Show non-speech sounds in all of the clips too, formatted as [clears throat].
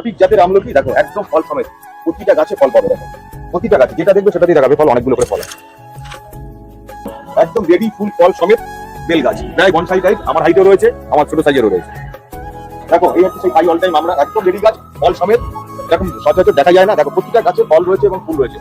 সঠিক জাতের আমলকি দেখো, একদম ফল সমেত। প্রতিটা গাছে ফল পাবে, দেখো। প্রতিটা গাছে, যেটা দেখবে সেটাতেই দেখাবে ফল, অনেকগুলো করে ফল একদম রেডি ফুল ফল সমেত বেল গাছ। প্রায় বনসাই টাইপ আমার হাইটও রয়েছে, আমার ছোট সাইজেরও রয়েছে। দেখো, এই হচ্ছে সেই হাই অল টাইম আমরা একদম রেডি গাছ, ফল সমেত। এরকম সচরাচর দেখা যায় না। দেখো, প্রতিটা গাছে ফল রয়েছে এবং ফুল রয়েছে।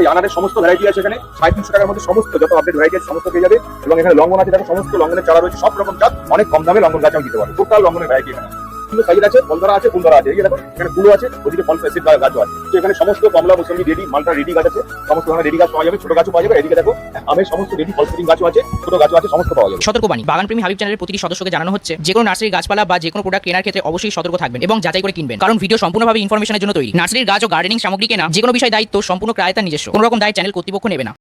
এই আনারের সমস্ত ভ্যারাইটি আছে এখানে। সাড়ে তিনশো টাকার মধ্যে সমস্ত, যত আপডেট ভ্যারাইটি আছে, সমস্ত পেয়ে যাবে। এবং এখানে লঙ্ঘন আছে, দেখো, সমস্ত লঙ্গনের চারা রয়েছে, সব রকম জাত। অনেক কম দামে লঙ্ঘন গাছ আমি দিতে পারি টোটাল লঙ্ঘনের ভ্যারাইটি এখানে। কিন্তু সাইজ আছে আছে আছে। এই দেখো এখানে ফুলও আছে ওদিকে ফল ফেসিড গাছও আছে। তো এখানে সমস্ত কমলা মোসম্বি রেডি মালটা রেডি গাছ আছে। সমস্ত ধরনের রেডি গাছ পাওয়া যাবে ছোট গাছও পাওয়া যাবে। এদিকে দেখো আমের সমস্ত রেডি ফল গাছও আছে ছোট গাছও আছে সমস্ত পাওয়া যাবে। সতর্কবাণী বাগানপ্রেমী হাবিব চ্যানেলের প্রতিটি সদস্যকে জানানো হচ্ছে যে কোনো নার্সারির গাছপালা বা যে কোনো প্রোডাক্ট কেনার ক্ষেত্রে অবশ্যই সতর্ক থাকবেন এবং যাচাই করে কিনবেন। কারণ ভিডিও সম্পূর্ণভাবে ইনফরমেশনের জন্য তৈরি। নার্সারির গাছ ও গার্ডেনিং সামগ্রী কেনা যে কোনো বিষয় দায়িত্ব সম্পূর্ণ ক্রায়তার নিজস্ব। কোনো রকম দায় চ্যানেল কর্তৃপক্ষ নেবে না।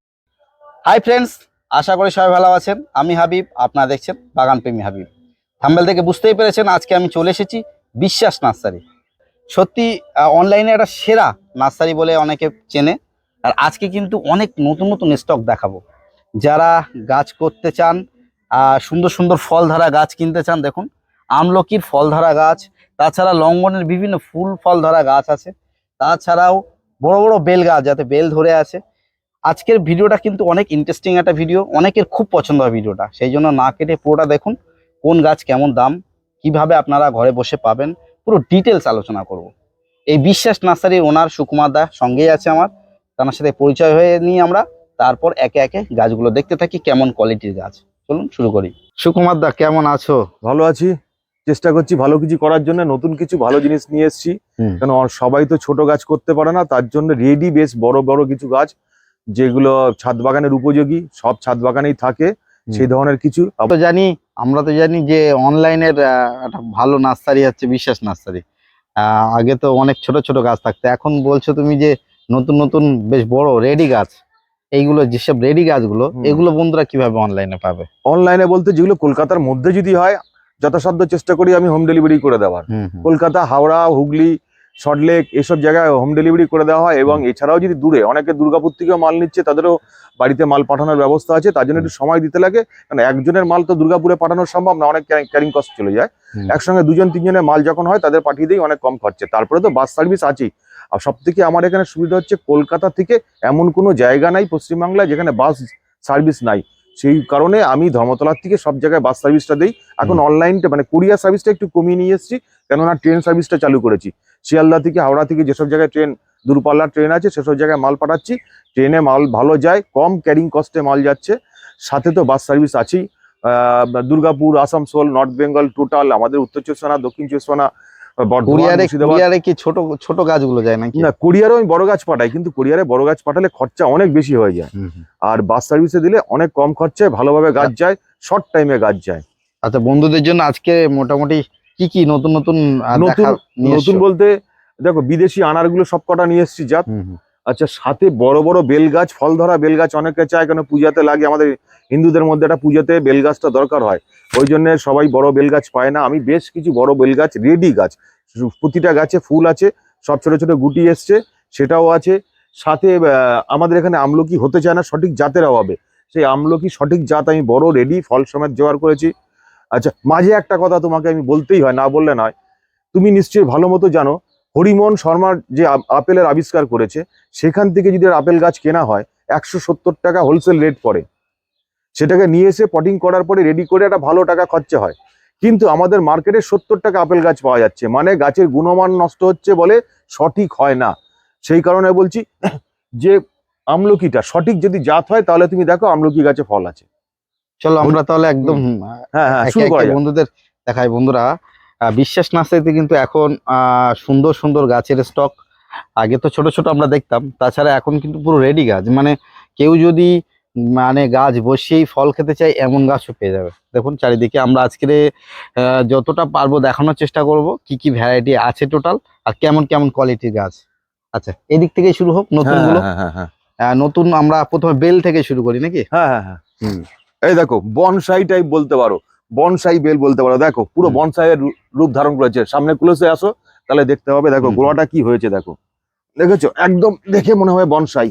হাই ফ্রেন্ডস আশা করি সবাই ভালো আছেন। আমি হাবিব আপনারা দেখছেন বাগান প্রেমী হাবিব। থাম্বেল থেকে বুঝতেই পেরেছেন, আজকে আমি চলে এসেছি বিশ্বাস নার্সারি। সত্যি অনলাইনে একটা সেরা নার্সারি বলে অনেকে চেনে। আর আজকে কিন্তু অনেক নতুন নতুন স্টক দেখাবো। যারা গাছ করতে চান সুন্দর সুন্দর ফল ধরা গাছ কিনতে চান, দেখুন, আমলকির ফল ধরা গাছ, তাছাড়া লঙ্গনের বিভিন্ন ফুল ফল ধরা গাছ আছে, তাছাড়াও বড় বড় বেল গাছ যাতে বেল ধরে আছে। আজকের ভিডিওটা কিন্তু অনেক ইন্টারেস্টিং একটা ভিডিও অনেকের খুব পছন্দ হয় ভিডিওটা সেই জন্য না কেটে পুরোটা দেখুন। কোন গাছ কেমন দাম কীভাবে আপনারা ঘরে বসে পাবেন পুরো ডিটেলস আলোচনা করব। এই বিশ্বাস নার্সারির ওনার সুকুমার দা সঙ্গেই আছে আমার তার সাথে পরিচয় হয়ে নিই আমরা তারপর একে একে গাছগুলো দেখতে থাকি কেমন কোয়ালিটির গাছ। চলুন শুরু করি। সুকুমার দা কেমন আছো? ভালো আছি। চেষ্টা করছি ভালো কিছু করার জন্য নতুন কিছু ভালো জিনিস নিয়ে এসেছি। কেন সবাই তো ছোট গাছ করতে পারে না তার জন্য রেডি বেশ বড় বড় কিছু গাছ যেগুলো ছাদ বাগানের উপযোগী সব ছাদ বাগানেই থাকে সেই ধরনের কিছু। তো জানি আমরা তো জানি যে অনলাইনের একটা ভালো নার্সারি হচ্ছে বিশ্বাস নার্সারি। আগে তো অনেক ছোট ছোট গাছ থাকতো। এখন বলছো তুমি যে নতুন নতুন বেশ বড় রেডি গাছ। এইগুলো যেসব রেডি গাছগুলো এগুলো বন্ধুরা কীভাবে অনলাইনে পাবে? অনলাইনে বলতে যেগুলো কলকাতার মধ্যে যদি হয় যথাসাধ্য চেষ্টা করি আমি হোম ডেলিভারি করে দেওয়ার। কলকাতা হাওড়া হুগলি সল্টলেক এসব জায়গায় হোম ডেলিভারি করে দেওয়া হয় এবং এছাড়াও যদি দূরে অনেকে দুর্গাপুর থেকেও মাল নিচ্ছে তাদেরও বাড়িতে মাল পাঠানোর ব্যবস্থা আছে তার জন্য একটু সময় দিতে লাগে। কারণ একজনের মাল তো দুর্গাপুরে পাঠানো সম্ভব না অনেক ক্যারিং কস্ট চলে যায়। একসঙ্গে দুজন তিনজনের মাল যখন হয় তাদের পাঠিয়ে দিই অনেক কম খরচে। তারপরে তো বাস সার্ভিস আছেই। আর সব থেকে আমার এখানে সুবিধা হচ্ছে কলকাতা থেকে এমন কোনো জায়গা নাই পশ্চিমবাংলায় যেখানে বাস সার্ভিস নাই। সেই কারণে আমি ধর্মতলার থেকে সব জায়গায় বাস সার্ভিসটা দিই। এখন অনলাইনটা মানে কুরিয়ার সার্ভিসটা একটু কমিয়ে নিয়ে এসেছি কেননা ট্রেন সার্ভিসটা চালু করেছি। শিয়ালদা থেকে হাওড়া থেকে যেসব জায়গায় ট্রেন দূরপাল্লার ট্রেন আছে সেসব জায়গায় মাল পাঠাচ্ছি। ট্রেনে মাল ভালো যায় কম ক্যারিং কস্টে মাল যাচ্ছে। সাথে তো বাস সার্ভিস আছেই। দুর্গাপুর আসানসোল নর্থ বেঙ্গল টোটাল আমাদের উত্তর চব্বিশ পরগনা দক্ষিণ চব্বিশ পরগনা কুরিয়ারে কুরিয়ারে কি ছোট ছোট গাছগুলো যায় নাকি? না কুরিয়ারে আমি বড় গাছ পাঠাই কিন্তু কুরিয়ারে বড় গাছ পাঠালে খরচা অনেক বেশি হয়ে যায়। আর বাস সার্ভিসে দিলে অনেক কম খরচায় ভালোভাবে গাছ যায় শর্ট টাইমে গাছ যায়। আচ্ছা বন্ধুদের জন্য আজকে মোটামুটি কি কি নতুন নতুন নতুন নতুন বলতে দেখো বিদেশি আনারগুলো সব কটা নিয়ে এসছি জাত। আচ্ছা সাথে বড় বড় বেল গাছ ফল ধরা বেল গাছ অনেকে চায় কেন পূজাতে লাগে, আমাদের হিন্দুদের মধ্যে একটা পূজাতে বেল গাছটা দরকার হয়। ওই জন্য সবাই বড় বেল গাছ পায় না। আমি বেশ কিছু বড় বেল গাছ রেডি গাছ, প্রতিটা গাছে ফুল আছে, সব ছোট ছোট গুটি এসছে, সেটাও আছে। সাথে আমাদের এখানে আমলকি হতে চায় না, সঠিক জাতের অভাবে। সেই আমলকি সঠিক জাত আমি বড় রেডি, ফল সমেত জোগাড় করেছি। আচ্ছা মাঝে একটা কথা তোমাকে আমি বলতেই হয়, না বললে নয়। তুমি নিশ্চয়ই ভালো মতো জানো হরিমোহন শর্মার যে আপেলের আবিষ্কার করেছে সেখান থেকে যদি আপেল গাছ কেনা হয় একশো সত্তর টাকা হোলসেল রেট পড়ে। সেটাকে নিয়ে এসে পটিং করার পরে রেডি করে একটা ভালো টাকা খরচা হয়। কিন্তু আমাদের মার্কেটে সত্তর টাকা আপেল গাছ পাওয়া যাচ্ছে। মানে গাছের গুণমান নষ্ট হচ্ছে বলে সঠিক হয় না। সেই কারণে বলছি যে আমলকিটা সঠিক যদি জাত হয় তাহলে তুমি দেখো আমলকি গাছে ফল আছে। চলো আমরা তাহলে একদম হ্যাঁ হ্যাঁ শুরু করা বন্ধুদের দেখাই। বন্ধুরা বিশ্বাস নার্সারিতে কিন্তু এখন সুন্দর সুন্দর গাছের স্টক আগে তো ছোট ছোট আমরা দেখতাম তাছাড়া এখন কিন্তু পুরো রেডি গাছ। মানে কেউ যদি মানে গাছ বসিয়েই ফল খেতে চায় এমন গাছও পেয়ে যাবে। দেখুন চারিদিকে আমরা আজকে যতটা পারব দেখানোর চেষ্টা করব কি কি ভ্যারাইটি আছে টোটাল আর কেমন কেমন কোয়ালিটির গাছ। আচ্ছা এদিক থেকে শুরু হোক নতুন হ্যাঁ হ্যাঁ হ্যাঁ নতুন আমরা প্রথমে বেল থেকে শুরু করি নাকি? হ্যাঁ হ্যাঁ হ্যাঁ। এই দেখো বনসাই টাইপ বলতে পারো। বনসাই বেল বলতে পারো। দেখো পুরো। বনসাইয়ের রূপ ধারণ করেছে। সামনে কুলসে আসো তাহলে দেখতে হবে দেখো গোড়াটা কি হয়েছে দেখো। দেখেছ? একদম দেখে মনে হয় বনসাই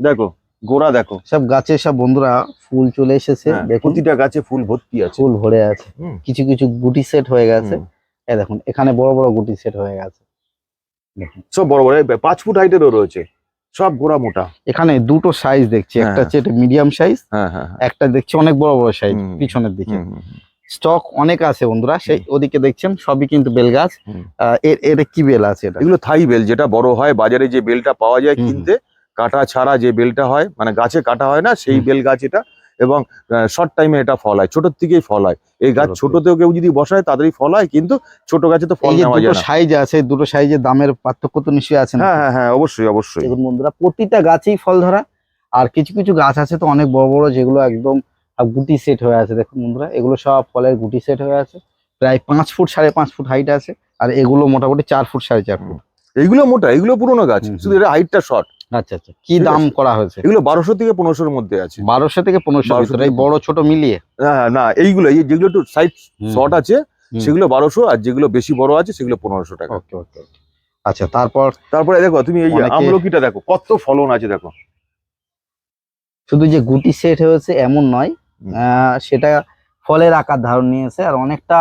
দেখো গোড়া দেখো। সব গাছে সব বন্ধুরা ফুল চলে এসেছে হ্যাঁ, প্রতিটা গাছে ফুল ভর্তি আছে। ফুল ভরে আছে। কিছু কিছু গুটি সেট হয়ে গেছে। এই দেখুন এখানে বড় বড় গুটি সেট হয়ে গেছে। সব বড় বড় পাঁচ ফুট হাইটেরও রয়েছে। সব গোড়া মোটা। এখানে দুটো সাইজ দেখছি। একটা হ্যাঁ। হচ্ছে মিডিয়াম সাইজ হ্যাঁ হ্যাঁ হ্যাঁ। একটা দেখছি অনেক বড় বড় সাইজ পিছনের দিকে। স্টক অনেক আছে বন্ধুরা সেই ওদিকে দেখছেন সবই কিন্তু বেল গাছ। এর এটা কি বেল আছে এটা? এগুলো থাই বেল যেটা বড় হয় বাজারে যে বেলটা পাওয়া যায় কিনতে কাটা ছাড়া যে বেলটা হয় মানে গাছে কাটা হয় না সেই বেল গাছ এটা। এবং শর্ট টাইমে এটা ফল হয় ছোটোর থেকেই ফল হয়। এই গাছ ছোটতেও কেউ যদি বসায় তাদেরই ফল হয় কিন্তু ছোট গাছে তো ফল নেওয়া যায় সাইজ আছে দুটো সাইজের দামের পার্থক্য তো নিশ্চয়ই আছে না? হ্যাঁ হ্যাঁ হ্যাঁ অবশ্যই অবশ্যই। বন্ধুরা প্রতিটা গাছেই ফল ধরা আর কিছু কিছু গাছ আছে তো অনেক বড় বড় যেগুলো একদম গুটি সেট হয়ে আছে দেখুন বন্ধুরা এগুলো সব ফলের গুটি সেট হয়ে আছে। প্রায় পাঁচ ফুট সাড়ে পাঁচ ফুট হাইট আছে আর এগুলো মোটামুটি চার ফুট সাড়ে চার ফুট। এইগুলো মোটা এগুলো পুরোনো গাছ শুধু এটা হাইটটা শর্ট আচ্ছা আচ্ছা কি দাম করা হয়েছে? এগুলো বারোশো থেকে পনেরোশোর মধ্যে আছে। বারোশো থেকে পনেরোশো এই বড় ছোট মিলিয়ে? হ্যাঁ না এইগুলো এই যেগুলো একটু সাইজ শর্ট আছে সেগুলো বারোশো আর যেগুলো বেশি বড় আছে সেগুলো পনেরোশো টাকা। ওকে ওকে আচ্ছা তারপর? তারপরে দেখো তুমি এই আমলকিটা দেখো কত ফলন আছে দেখো। শুধু যে গুটি সেট হয়েছে এমন নয় সেটা ফলের আকার ধারণ নিয়েছে আর অনেকটা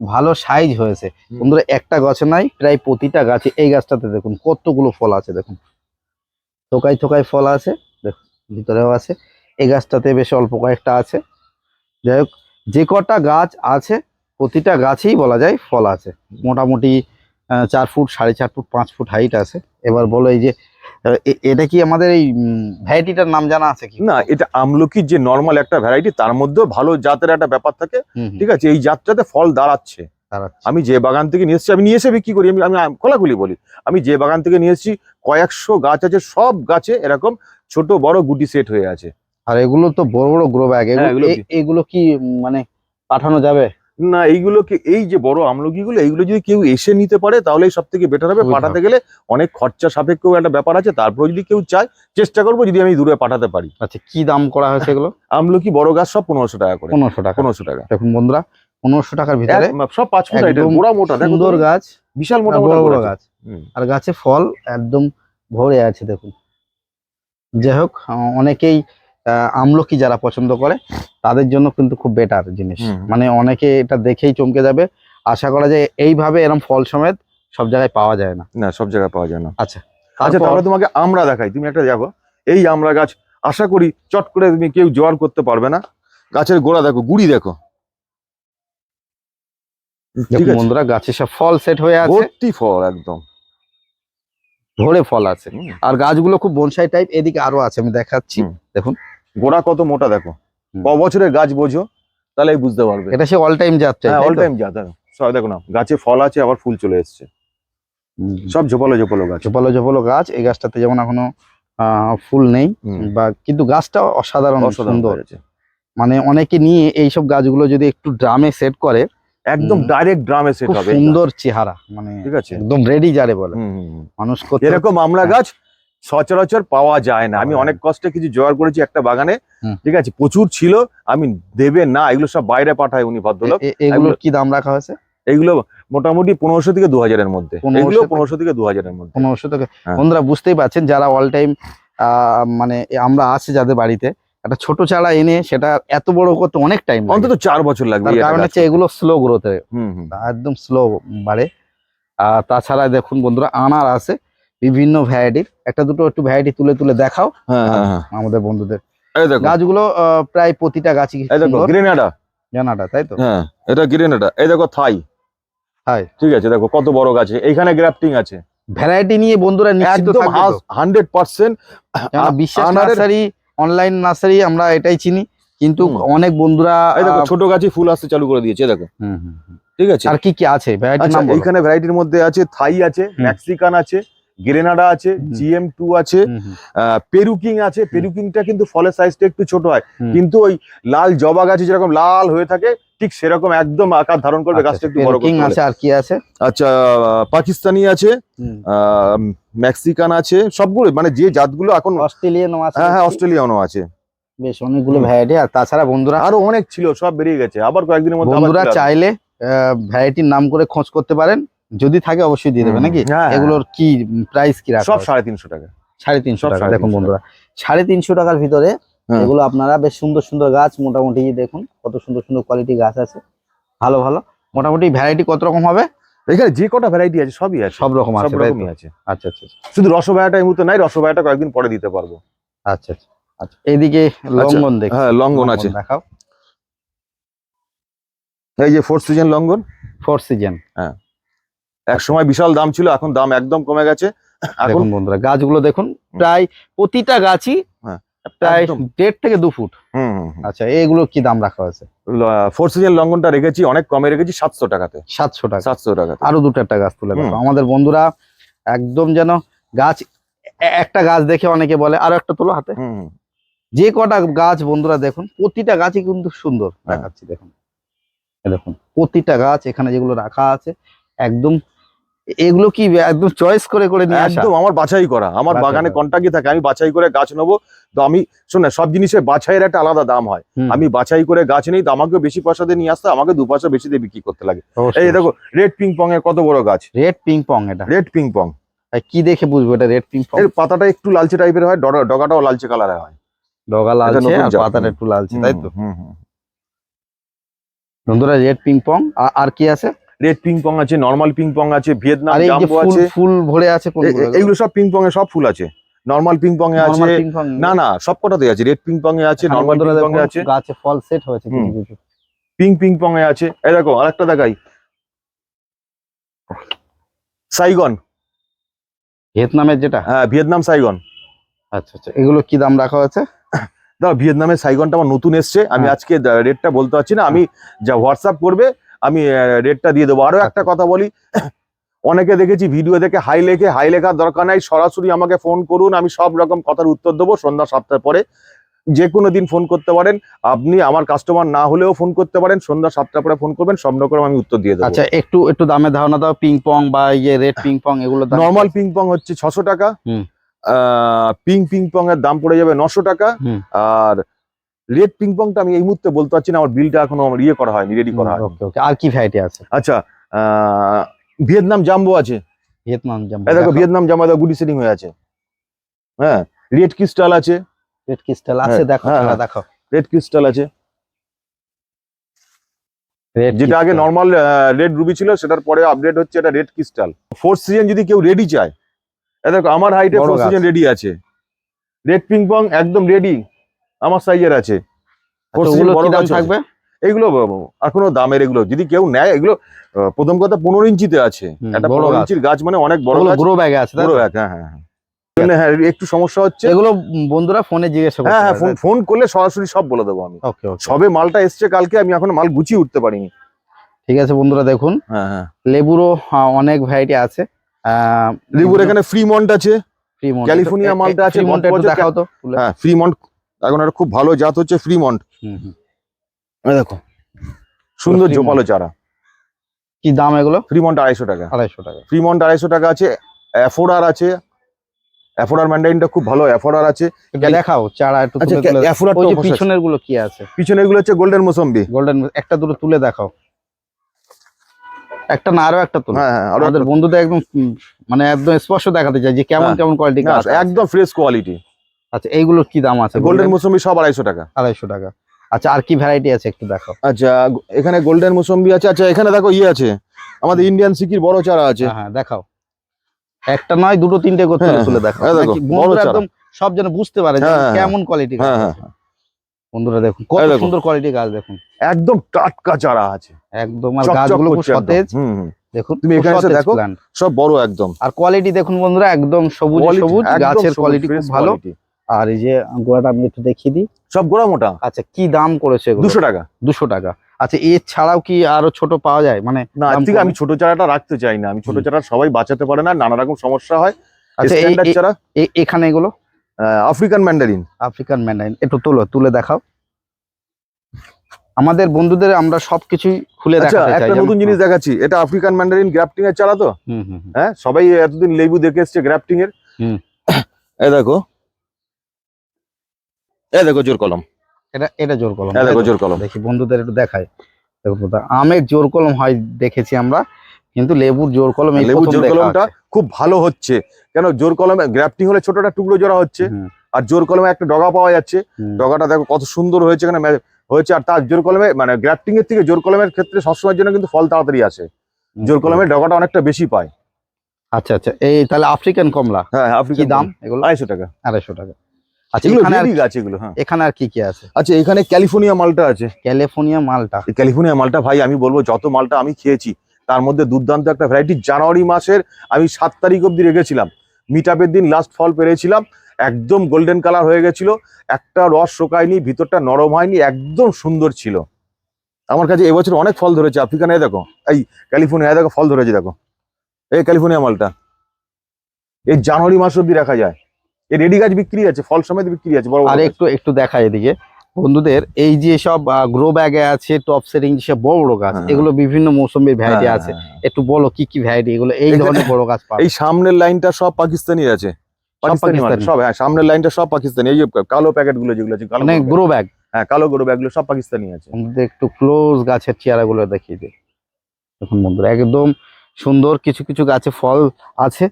ভালো সাইজ হয়েছে। বন্ধুরা একটা গাছে নাই প্রায় প্রতিটা গাছে এই গাছটাতে দেখুন কতগুলো ফল আছে দেখুন। থোকায় থোকায় ফল আছে দেখুন ভিতরেও আছে। এই গাছটাতে বেশ অল্প কয়েকটা আছে। যাই হোক যে কটা গাছ আছে প্রতিটা গাছেই বলা যায় ফল আছে। মোটামুটি চার ফুট সাড়ে চার ফুট পাঁচ ফুট হাইট আছে। এবার বলো এই যে এটা কি আমাদের এই ভ্যারাইটিটার নাম জানা আছে কি? না এটা আমলকির যে নর্মাল একটা ভ্যারাইটি তার মধ্যেও ভালো জাতের একটা ব্যাপার থাকে। ঠিক আছে এই জাতটাতে ফল দাঁড়াচ্ছে। আমি যে বাগান থেকে নিয়ে এসেছি আমি নিয়ে এসে বিক্রি করি আমি আমি খোলাখুলি বলি। আমি যে বাগান থেকে নিয়ে এসেছি কয়েকশো গাছ আছে সব গাছে এরকম ছোট বড় গুটি সেট হয়ে আছে। আর এগুলো তো বড় বড় গ্রো ব্যাগ? এগুলো কি মানে পাঠানো যাবে? না এইগুলোকে এই যে বড় আমলকিগুলো এইগুলো যদি কেউ এসে নিতে পারে তাহলে সব থেকে বেটার হবে পাঠাতে গেলে অনেক খরচা সাপেক্ষ একটা ব্যাপার আছে। তারপরে যদি কেউ চায় চেষ্টা করব যদি আমি দূরে পাঠাতে পারি। আচ্ছা কি দাম করা হয়েছে এগুলো [laughs] আমলকি বড় গাছ সব পনেরোশো টাকা করে। পনেরোশো টাকা। পনেরোশো টাকা। দেখুন বন্ধুরা পনেরোশো টাকার ভিতরে সব পাঁচ ফুট মোটা মোটা দেখো সুন্দর গাছ বিশাল মোটা বড় বড় গাছ। আর গাছে ফল একদম ভরে আছে দেখুন। যাই হোক অনেকেই আহ, আমলকি যারা পছন্দ করে তাদের জন্য কিন্তু খুব বেটার জিনিস। মানে অনেকে এটা দেখেই চমকে যাবে। আশা করা যায় এইভাবে এরকম ফল সমেত সব জায়গায় পাওয়া যায় না। না সব জায়গায় পাওয়া যায় না। আচ্ছা আচ্ছা তাহলে তোমাকে আমরা দেখাই। তুমি একটা দেখো এই আমরা গাছ আশা করি চট করে তুমি কেউ জোয়ার করতে পারবে না। গাছের গোড়া দেখো গুড়ি দেখো। বন্ধুরা গাছে সব ফল সেট হয়ে আছে। ভর্তি ফল একদম। ভরে ফল আছে। আর গাছগুলো খুব বনসাই টাইপ এদিকে আরও আছে আমি দেখাচ্ছি। দেখুন। গোড়া কত মোটা দেখো। ক বছরের গাছ বোঝো তাহলে বুঝতে পারবে। এটা সে অল টাইম যাত্রা হ্যাঁ অল টাইম দেখো সব দেখো না গাছে ফল আছে আবার ফুল চলে এসছে। সব ঝোপালো ঝোপালো গাছ। ঝোপালো ঝোপালো গাছ এই গাছটাতে যেমন এখনও ফুল নেই। বা কিন্তু গাছটা অসাধারণ অসাধারণ সুন্দর। হয়েছে। মানে অনেকে নিয়ে এইসব গাছগুলো যদি একটু ড্রামে সেট করে একদম ডাইরেক্ট ড্রামে সেট হবে। সুন্দর চেহারা মানে ঠিক আছে। একদম রেডি যারে বলে। মানুষ এরকম হ্যাঁ। গাছ সচরাচর পাওয়া যায় না। আমি অনেক কষ্টে কিছু জোগাড় করেছি একটা বাগানে। ঠিক আছে প্রচুর ছিল আমি দেবে না এগুলো সব বাইরে পাঠায় উনি ভদ্রলোক। এগুলো- কি দাম রাখা হয়েছে? এগুলো মোটামুটি পনেরোশো থেকে দু হাজারের মধ্যে। 1500 এগুলো পনেরোশো থেকে দু হাজারের মধ্যে। পনেরোশো থেকে। হ্যাঁ। বন্ধুরা বুঝতেই পারছেন যারা অল টাইম মানে আমরা আছে যাদের বাড়িতে একটা ছোট চারা এনে সেটা এত বড় করতে অনেক টাইম অন্তত চার বছর লাগবে কারণ হচ্ছে এগুলো স্লো গ্রোথে। একদম স্লো বাড়ে। আর তাছাড়া দেখুন বন্ধুরা আনার আছে। বিভিন্ন ভ্যারাইটির একটা দুটো একটু ভ্যারাইটি তুলে তুলে দেখাও। হ্যাঁ হ্যাঁ হ্যাঁ। আমাদের বন্ধুদের। গাছগুলো প্রায় প্রতিটা গাছই গ্রেনাডা। জানাটা তাই তো? হ্যাঁ এটা গ্রেনাডা। এই দেখো থাই। থাই। ঠিক আছে দেখো কত বড় গাছ। এইখানে গ্রাফটিং আছে। ভ্যারাইটি নিয়ে বন্ধুরা নিশ্চিত থাকবে? হান্ড্রেড পার্সেন্ট বিশ্বাস নার্সারি অনলাইন নার্সারি আমরা এটাই চিনি। কিন্তু অনেক বন্ধুরা এই দেখো ছোট গাছে ফুল আসতে চালু করে দিয়েছে দেখো। হুম, হুম, হুম। ঠিক আছে? আর কি কি আছে? ভ্যারাইটি নাম বলো। এইখানে ভ্যারাইটির মধ্যে আছে থাই আছে হুম। ম্যাক্সিকান আছে গ্রেনাডা আছে। জিএম টু আছে পেরুকিং আছে। পেরুকিংটা কিন্তু ফলের সাইজটা একটু ছোট হয়। কিন্তু ওই লাল জবা গাছে যেরকম লাল হয়ে থাকে ঠিক সেরকম একদম আকার ধারণ করবে আচ্ছা, গাছটা একটু বড় আছে আর কি আছে? আচ্ছা পাকিস্তানি আছে আহ, মেক্সিকান আছে সবগুলো মানে যে জাতগুলো এখন অস্ট্রেলিয়ানও আছে। হ্যাঁ হ্যাঁ। অস্ট্রেলিয়ানও আছে। বেশ অনেকগুলো ভ্যারাইটি আর তাছাড়া বন্ধুরা আরও অনেক ছিল সব বেরিয়ে গেছে। আবার কয়েকদিনের মধ্যে বন্ধুরা। চাইলে ভ্যারাইটির নাম করে খোঁজ করতে পারেন। যদি থাকে অবশ্যই দিয়ে দেবে নাকি? হ্যাঁ, হ্যাঁ। এগুলোর কি প্রাইস কি রাখা সব সাড়ে তিনশো টাকা। সাড়ে তিনশো টাকা। দেখুন বন্ধুরা সাড়ে তিনশো টাকার ভিতরে হ্যাঁ। এগুলো আপনারা বেশ সুন্দর সুন্দর গাছ মোটামুটি দেখুন কত সুন্দর সুন্দর কোয়ালিটি গাছ আছে। ভালো ভালো। মোটামুটি ভ্যারাইটি কত রকম হবে? এখানে যে কটা ভ্যারাইটি আছে সবই আছে। সব রকম আছে? রকমই আচ্ছা আচ্ছা আচ্ছা, শুধু রসবায়াটা এই মুহূর্তে নাই রসবায়াটা কয়েকদিন পরে দিতে পারব। আচ্ছা আচ্ছা আচ্ছা। এইদিকে লঙ্গন দেখ হ্যাঁ লঙ্গন আছে। দেখাও। এই যে fourth season longan? Four season এক সময় বিশাল দাম ছিল এখন দাম একদম কমে গেছে। এখন বন্ধুরা গাছগুলো দেখুন প্রায় প্রতিটা গাছই হ্যাঁ, প্রায় দেড় থেকে দু ফুট। আচ্ছা এইগুলো কি দাম রাখা হয়েছে? ফোর্থ সিজন লঙ্ঘনটা রেখেছি অনেক কমে রেখেছি সাতশো টাকাতে। সাতশো টাকা। সাতশো টাকাতে। আরও দুটো একটা গাছ তুলে দেখো। আমাদের বন্ধুরা একদম যেন গাছ একটা গাছ দেখে অনেকে বলে আরও একটা তোলো হাতে। যে কটা গাছ বন্ধুরা দেখুন প্রতিটা গাছই কিন্তু সুন্দর হ্যাঁ। দেখাচ্ছি দেখুন। দেখুন প্রতিটা গাছ এখানে যেগুলো রাখা আছে একদম এগুলো কি একদম চয়েস করে করে নিয়ে আসা? একদম আমার বাছাই করা। আমার বাগানে। কন্টাক্টই থাকে আমি বাছাই করে গাছ নেব। তো আমি শোনে সব জিনিসের বাছাইয়ের একটা আলাদা দাম হয়। আমি বাছাই করে গাছ নিই তো আমাকে বেশি পয়সা দিয়ে নিয়ে আসতে আমাকে দু পয়সা বেশি দিয়ে বিক্রি করতে লাগে। এই দেখো রেড পিং পং এর কত বড় গাছ? রেড পিং পং এটা। রেড পিং পং কি দেখে বুঝব এটা রেড পিং পং এর পাতাটা একটু লালচে টাইপের হয় ডগা- ডগাটাও লালচে কালারের হয়। ডগা লালচে আর পাতাটা একটু লালচে তাই তো? হুম, হুম। বন্ধুরা রেড পিং পং আর কি আছে? রেড পিং পং আছে নর্মাল পিং পং আছে ভিয়েতনাম জাম্বো আছে। ফুল ভরে আছে এ- কোনগুলো? এ- এইগুলো সব পিং পং এ সব ফুল আছে। নর্মাল পিং পং এ আছে না না সব কটাতে আছে। রেড পিং পং এ আছে নর্মাল পিং পং এ আছে। গাছে ফল সেট হয়েছে। পিং পিং পং এ আছে। এই দেখো আরেকটা দেখাই। সাইগন ভিয়েতনামের যেটা? হ্যাঁ ভিয়েতনাম সাইগন আচ্ছা আচ্ছা এগুলো কি দাম রাখা হয়েছে? দাও ভিয়েতনামের সাইগনটা আমার নতুন এসছে। আমি হ্যাঁ। আজকে রেটটা বলতে পারছি না। আমি যা হোয়াটসঅ্যাপ করবে আমি রেটটা দিয়ে দেবো। আরও একটা কথা বলি। অনেকে দেখেছি ভিডিও দেখে হাই লেখে হাই লেখার দরকার নাই। সরাসরি আমাকে ফোন করুন আমি সব রকম কথার উত্তর দেবো সন্ধ্যা সাতটার পরে। যে কোনো দিন ফোন করতে পারেন। আপনি আমার কাস্টমার না হলেও ফোন করতে পারেন। সন্ধ্যা সাতটার পরে ফোন করবেন। সব রকম আমি উত্তর দিয়ে দেবো। আচ্ছা একটু একটু দামে ধারণা দাও। পিং পং বা ইয়ে রেড পিং পং এগুলো নর্মাল পিং পং হচ্ছে ছশো টাকা। পিং পিং পং এর দাম পড়ে যাবে নশো টাকা। আর রেড পিং পংটা আমি এই মুহূর্তে বলতে পারছি না আমার বিলটা এখনও আমার ইয়ে করা হয়নি রেডি করা ওকে আর কি ভ্যারাইটি আছে? আচ্ছা ভিয়েতনাম জাম্বো আছে। ভিয়েতনাম জাম্বো এই দেখো ভিয়েতনাম জাম্বো দেখো গুডি সেটিং হয়ে আছে। হ্যাঁ রেড ক্রিস্টাল আছে। রেড ক্রিস্টাল আছে হ্যাঁ, দেখো হ্যাঁ, হ্যাঁ। দেখো। রেড ক্রিস্টাল আছে। রেড যেটা আগে নর্মাল রেড রুবি ছিল সেটার পরে আপডেট হচ্ছে এটা রেড ক্রিস্টাল ফোর্থ সিজন যদি কেউ রেডি চায় এই দেখো আমার হাইটে ফোর্থ সিজন রেডি আছে। রেড পিং পং একদম রেডি আমার সাইজের আছে। বড় আছে। থাকবে? এগুলো এখনও দামের এগুলো যদি কেউ নেয় এগুলো প্রথম কথা পনেরো ইঞ্চিতে আছে। একটা বড়। ইঞ্চির গাছ মানে অনেক বড় গ্রো ব্যাগে আছে বড়? গাছ হ্যাঁ হ্যাঁ হ্যাঁ। হ্যাঁ একটু সমস্যা হচ্ছে। এগুলো বন্ধুরা ফোনে জিজ্ঞাসা হ্যাঁ হ্যাঁ ফোন ফোন করলে সরাসরি সব বলে দেবো আমি। ওকে ওকে সবে মালটা এসছে কালকে আমি এখন মাল গুছিয়ে উঠতে পারিনি। ঠিক আছে বন্ধুরা দেখুন। হ্যাঁ লেবুরও অনেক ভ্যারাইটি আছে। লেবুর এখানে ফ্রিমন্ট আছে। ক্যালিফোর্নিয়া মালটা আছে, দেখাও তো হ্যাঁ ফ্রিমন্ট এখন একটা খুব ভালো জাত হচ্ছে ফ্রিমন্ট। দেখো সুন্দর। জোপালো চারা। কি দাম এগুলো? ফ্রিমন্ট আড়াইশো টাকা। আড়াইশো টাকা। ফ্রিমন্ট আড়াইশো টাকা আছে অ্যাফোর্ডার আছে। অ্যাফোর্ডার ম্যান্ডাইনটা খুব ভালো অ্যাফোর্ডার আছে। দেখাও চারা একটু আচ্ছা অ্যাফোর্ডার ওই যে পিছনেরগুলো কি আছে? পিছনে এগুলো হচ্ছে গোল্ডেন মোসম্বি গোল্ডেন একটা দুটো তুলে দেখাও। একটা না আরও একটা তুলে। হ্যাঁ হ্যাঁ আমাদের বন্ধুদের একদম মানে একদম স্পষ্ট দেখাতে চাই যে কেমন। কেমন কোয়ালিটি একদম ফ্রেশ কোয়ালিটি আচ্ছা এইগুলোর কি দাম আছে গোল্ডেন মোসম্বি সব আড়াইশো টাকা। আড়াইশো টাকা। আচ্ছা আর কি ভ্যারাইটি আছে একটু দেখো। আচ্ছা এখানে গোল্ডেন মোসম্বি আছে। আচ্ছা এখানে দেখো ইয়ে আছে। আমাদের ইন্ডিয়ান সিকির বড় চারা আছে। হ্যাঁ হ্যাঁ দেখাও। একটা নয় দুটো তিনটে করে তুলে হ্যাঁ, তুলে হ্যাঁ, দেখো, বন্ধুরা চারা। একদম সব যেন বুঝতে পারে কেমন কোয়ালিটি হ্যাঁ হ্যাঁ হ্যাঁ। বন্ধুরা দেখুন কত সুন্দর কোয়ালিটি গাছ দেখুন। একদম টাটকা চারা আছে। একদম আর গাছগুলো খুব সতেজ। দেখুন তুমি এখানে এসে দেখো। সব বড় একদম। আর কোয়ালিটি দেখুন বন্ধুরা একদম সবুজ সবুজ গাছের কোয়ালিটি খুব ভালো। আর এই যে গোড়াটা আমি একটু দেখিয়ে দিই। সব গোড়া মোটা? আচ্ছা কি দাম করেছে দুশো টাকা। দুশো টাকা। আচ্ছা এর ছাড়াও কি আরও ছোট পাওয়া যায়? মানে না কমে? আমি ছোট চারাটা রাখতে চাই না। আমি ছোট চারা সবাই বাঁচাতে পারে না নানা রকম সমস্যা হয়। আচ্ছা চারা? এখানে এগুলো? আফ্রিকান ম্যান্ডারিন আফ্রিকান ম্যান্ডাইন একটু তুলো তুলে দেখাও। আমাদের বন্ধুদের আমরা সবকিছুই খুলে আচ্ছা দেখাতে চাই একটা নতুন জিনিস দেখাচ্ছি। এটা আফ্রিকান ম্যান্ডারিন গ্রাফটিং এর চারা তো? হুম হুম হুম। হ্যাঁ সবাই এতদিন লেবু দেখে এসছে গ্রাফটিং এর। এই দেখো দেখো জোর কলম। এটা এটা জোর কলম। দেখো জোর কলম। দেখি বন্ধুদের একটু দেখাই। দেখো আমের জোর কলম হয় দেখেছি আমরা কিন্তু লেবুর জোর কলম লেবুর জোর কলমটা খুব ভালো হচ্ছে। কেন জোর কলমে গ্রাফটিং হলে ছোটটা টুকরো জোড়া হচ্ছে আর জোর কলমে একটা ডগা পাওয়া যাচ্ছে। ডগাটা দেখো কত সুন্দর হয়েছে এখানে হয়েছে আর তার জোর কলমে মানে গ্রাফটিং এর থেকে জোর কলমের ক্ষেত্রে সবসময়ের জন্য কিন্তু ফল তাড়াতাড়ি আসে। জোর কলমের ডগাটা অনেকটা বেশি পায়। আচ্ছা আচ্ছা। এই তাহলে আফ্রিকান কমলা। হ্যাঁ আফ্রিকান দাম এগুলো? আড়াইশো টাকা। আড়াইশো টাকা। আচ্ছা এখানে আর গাছ এগুলো হ্যাঁ। এখানে আর কি কি আছে? আচ্ছা এখানে ক্যালিফোর্নিয়া মালটা আছে। ক্যালিফোর্নিয়া মালটা। ক্যালিফোর্নিয়া মালটা ভাই আমি বলব যত মালটা আমি খেয়েছি তার মধ্যে দুর্দান্ত একটা ভ্যারাইটি জানুয়ারি মাসের আমি সাত তারিখ অবধি রেখেছিলাম। মিট দিন লাস্ট ফল পেরেছিলাম। একদম গোল্ডেন কালার হয়ে গেছিল। একটা রস শোকায়নি ভিতরটা নরম হয়নি একদম সুন্দর ছিল। আমার কাছে এবছর অনেক ফল ধরেছে। আফ্রিকানে দেখো। এই ক্যালিফোর্নিয়া দেখো ফল ধরেছে দেখো। এই ক্যালিফোর্নিয়া মালটা। এই জানুয়ারি মাস অবধি রাখা যায়। এই রেডি গাছ বিক্রি আছে ফল সমেত বিক্রি আছে বড় আর একটু একটু দেখা এদিকে। বন্ধুদের এই যে সব গ্রো ব্যাগে আছে টপ সেটিং যেসব বড় বড় গাছ হ্যাঁ। এগুলো বিভিন্ন মৌসুমের ভ্যারাইটি হ্যাঁ, আছে। হ্যাঁ, হ্যাঁ। একটু বলো কি কি ভ্যারাইটি এগুলো এই ধরনের বড় গাছ এই সামনের লাইনটা সব পাকিস্তানি আছে? সব হ্যাঁ সামনের লাইনটা সব পাকিস্তানি। এই যে কালো প্যাকেটগুলো যেগুলো আছে কালো মানে। গ্রো ব্যাগ হ্যাঁ কালো গরু ব্যাগগুলো সব পাকিস্তানি আছে। একটু ক্লোজ গাছের চেয়ারাগুলো দেখিয়ে দিই। দেখুন বন্ধুরা একদম সুন্দর কিছু কিছু গাছে ফল আছে।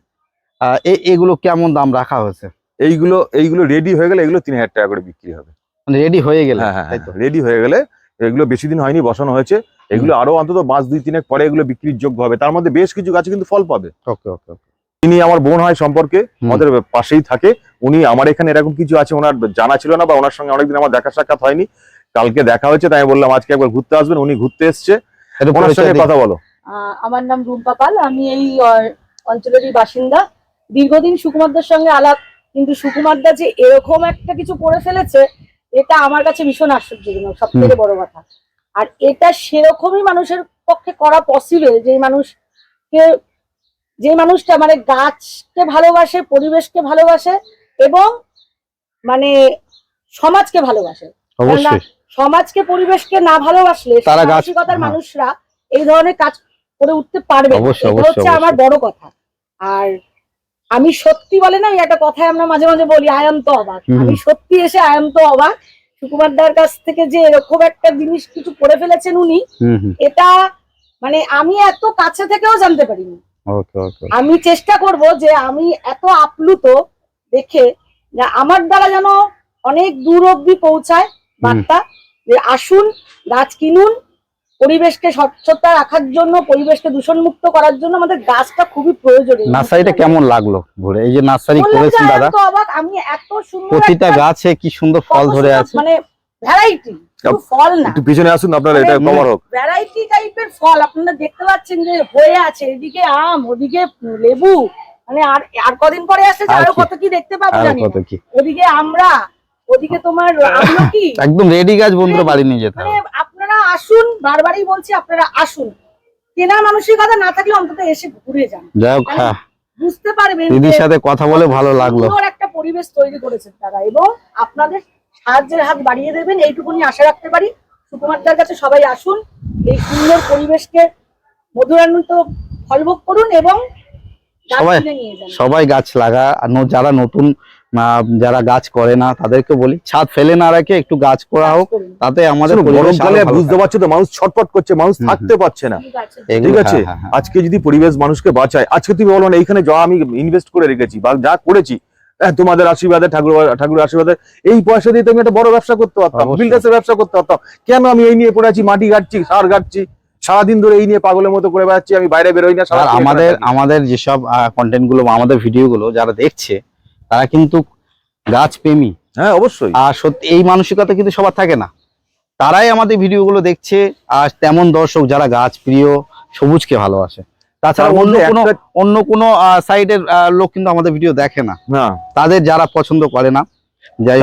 এগুলো কেমন দাম রাখা হয়েছে? এইগুলো এইগুলো রেডি হয়ে গেলে এগুলো তিন হাজার টাকা করে বিক্রি হবে। মানে রেডি হয়ে গেলে হ্যাঁ হ্যাঁ রেডি হয়ে গেলে এগুলো বেশি দিন হয়নি বসানো হয়েছে। এগুলো আরও অন্তত মাস দুই তিনেক পরে এগুলো বিক্রির যোগ্য হবে। তার মধ্যে বেশ কিছু গাছে কিন্তু ফল পাবে। ওকে ওকে ওকে তিনি আমার বোন হয় সম্পর্কে আমাদের পাশেই থাকে। উনি আমার এখানে এরকম কিছু আছে ওনার জানা ছিল না বা ওনার সঙ্গে অনেকদিন আমার দেখা সাক্ষাৎ হয়নি। কালকে দেখা হয়েছে তাই বললাম আজকে একবার ঘুরতে আসবেন উনি ঘুরতে এসছে। ওনার সঙ্গে কথা বলো। আমার নাম রুম্পা পাল আমি এই অঞ্চলেরই বাসিন্দা। দীর্ঘদিন সুকুমারদার সঙ্গে আলাপ কিন্তু সুকুমারদা যে এরকম একটা কিছু করে ফেলেছে এটা আমার কাছে ভীষণ আশ্চর্যজনক সব থেকে বড় কথা। আর এটা সেরকমই মানুষের পক্ষে করা পসিবল যে মানুষকে যে মানুষটা মানে গাছকে ভালোবাসে পরিবেশকে ভালোবাসে এবং মানে সমাজকে ভালোবাসে। সমাজকে পরিবেশকে না ভালোবাসলে মানসিকতার হ্যাঁ। মানুষরা এই ধরনের কাজ করে উঠতে পারবে এটা হচ্ছে আমার বড় কথা। আর আমি সত্যি বলে না একটা কথায় আমরা মাঝে মাঝে বলি আয়ান্ত অবাক। আমি সত্যি এসে আয়ান্ত অবাক। সুকুমার দার কাছ থেকে যে এরকম একটা জিনিস কিছু করে ফেলেছেন উনি এটা মানে আমি এত কাছে থেকেও জানতে পারিনি। আমি চেষ্টা করব যে আমি এত আপ্লুত দেখে যে আমার দ্বারা যেন অনেক দূর অব্দি পৌঁছায় বার্তা যে আসুন গাছ কিনুন পরিবেশকে স্বচ্ছতা রাখার জন্য পরিবেশকে দূষণমুক্ত করার জন্য আমাদের গাছটা খুবই প্রয়োজনীয়। নার্সারিটা কেমন লাগল ঘুরে? এই যে নার্সারি করেছেন দাদা। আমি তো অবাক আমি এত সুন্দর প্রতিটা গাছে কি সুন্দর ফল ধরে আছে? মানে ভ্যারাইটি ফল না। একটু পিছনে আসুন আপনারা এটা কভার হোক ভ্যারাইটি টাইপের ফল আপনারা দেখতে পাচ্ছেন যে হয়ে আছে এদিকে আম ওদিকে লেবু মানে আর আর কদিন পরে আসছে আর কত কি দেখতে পাবো জানি কত কি? ওদিকে আমরা ওদিকে তোমার আমলকি একদম রেডি গাছ বন্ধুরা বাড়ি নিয়ে যেতে মানে হবে। আপনারা আসুন বারবারই বলছি আপনারা আসুন। কেনার মানসিকতা না থাকলে অন্তত এসে ঘুরে যান। যাই হোক হ্যাঁ। বুঝতে পারবেন দিদির সাথে কথা বলে ভালো লাগল। একটা পরিবেশ তৈরি করেছেন তারা এবং আপনাদের সাহায্যের হাত বাড়িয়ে দেবেন এইটুকুনি আশা রাখতে পারি। সুকুমারদার কাছে সবাই আসুন এই সুন্দর পরিবেশকে মধুরান্বিত ফলভোগ করুন এবং সবাই- কিনে সবাই গাছ লাগা আর যারা নতুন যারা গাছ করে না তাদেরকে বলি ছাদ ফেলে না রেখে একটু গাছ করা হোক তাতে আমাদের গরমকালে বুঝতে। পারছ তো মানুষ ছটপট করছে মানুষ থাকতে পারছে না। ঠিক আছে। হ্যাঁ, হ্যাঁ, হ্যাঁ। আজকে যদি পরিবেশ মানুষকে বাঁচায় আজকে তুমি বলো না এইখানে যা আমি ইনভেস্ট করে রেখেছি বা যা করেছি তোমাদের আশীর্বাদে ঠাকুর ঠাকুর আশীর্বাদে এই পয়সা দিয়ে তো আমি একটা বড় ব্যবসা করতে পারতাম। বিল্ডার্সের ব্যবসা করতে পারতাম। কেন আমি এই নিয়ে পড়ে আছি মাটি গাড়ছি সার গাড়ছি সারাদিন ধরে এই নিয়ে পাগলের মতো করে বেড়াচ্ছি আমি বাইরে বেরোই না আমাদের আমাদের যেসব কন্টেন্টগুলো আমাদের ভিডিও গুলো যারা দেখছে তারা কিন্তু গাছ প্রেমী হ্যাঁ অবশ্যই। আর সত্যি এই মানসিকতা কিন্তু সবার থাকে না। তারাই আমাদের ভিডিও গুলো দেখছে আর তেমন দর্শক যারা গাছ প্রিয় সবুজকে ভালোবাসে। তাছাড়া অন্য কোনো অন্য কোনো সাইডের লোক কিন্তু আমাদের ভিডিও দেখে না। তাদের যারা পছন্দ করে না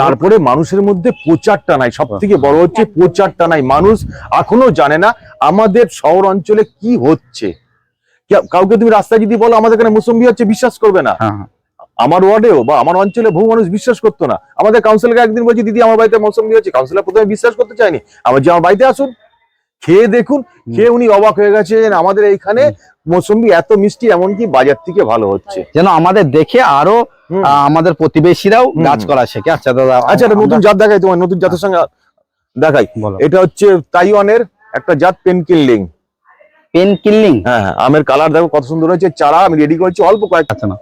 তারপরে মানুষের মধ্যে প্রচারটা নাই। সব থেকে বড় হচ্ছে প্রচারটা নাই। মানুষ এখনও জানে না আমাদের শহর অঞ্চলে কি হচ্ছে। কাউকে তুমি রাস্তায় যদি বলো আমাদের এখানে মুসম্বি হচ্ছে বিশ্বাস করবে না। হ্যাঁ হ্যাঁ। আমার ওয়ার্ডেও বা আমার অঞ্চলে বহু মানুষ বিশ্বাস করতো না। আমাদের কাউন্সিলকে একদিন বলছি দিদি আমার বাড়িতে মৌসুমি হচ্ছে কাউন্সিলর প্রথমে বিশ্বাস করতে চায়নি। আমার যে আমার বাড়িতে আসুন খেয়ে দেখুন খেয়ে উনি অবাক হয়ে গেছেন আমাদের এইখানে মৌসুম্বি এত মিষ্টি এমনকি বাজার থেকে ভালো হচ্ছে। যেন আমাদের দেখে আরও আমাদের প্রতিবেশীরাও গাছ করা শেখে। আচ্ছা দাদা আচ্ছা একটা নতুন জাত দেখাই তোমার নতুন জাতের সঙ্গে দেখাই। এটা হচ্ছে তাইওয়ানের একটা জাত পেনকিল্লিং। পেন কিল্লিং হ্যাঁ হ্যাঁ আমের কালার দেখো কত সুন্দর হয়েছে চারা আমি রেডি করেছি অল্প কয়েক আচ্ছা না।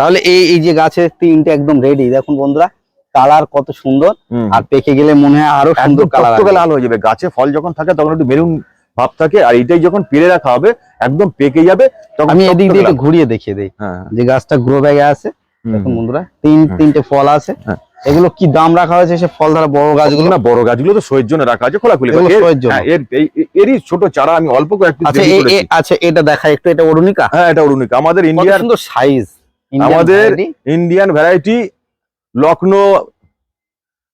তাহলে এই এই যে গাছের তিনটে একদম রেডি দেখুন বন্ধুরা কালার কত সুন্দর আর পেকে গেলে মনে হয় আরও সুন্দর কালার লাল হয়ে যাবে। গাছে ফল যখন থাকে তখন একটু মেরুন ভাব থাকে আর এটাই যখন পেরে রাখা হবে একদম পেকে যাবে তখন আমি এদিক দিয়ে ঘুরিয়ে দেখিয়ে দিই হ্যাঁ যে গাছটা গ্রো ব্যাগে আছে দেখুন বন্ধুরা তিন তিনটে ফল আছে। হ্যাঁ। এগুলো কি দাম রাখা হয়েছে সে ফল ধরা বড় গাছগুলো? না বড় গাছগুলো তো শোয়ের জন্য রাখা আছে খোলাখুলি এর-। হ্যাঁ, এরই ছোট চারা আমি অল্প করে একটু আচ্ছা আচ্ছা এটা দেখা একটু এটা অরুণিকা? হ্যাঁ এটা অরুণিকা। আমাদের ইন্ডিয়ার সুন্দর সাইজ আমাদের- ইন্ডিয়ান ভ্যারাইটি লখনৌ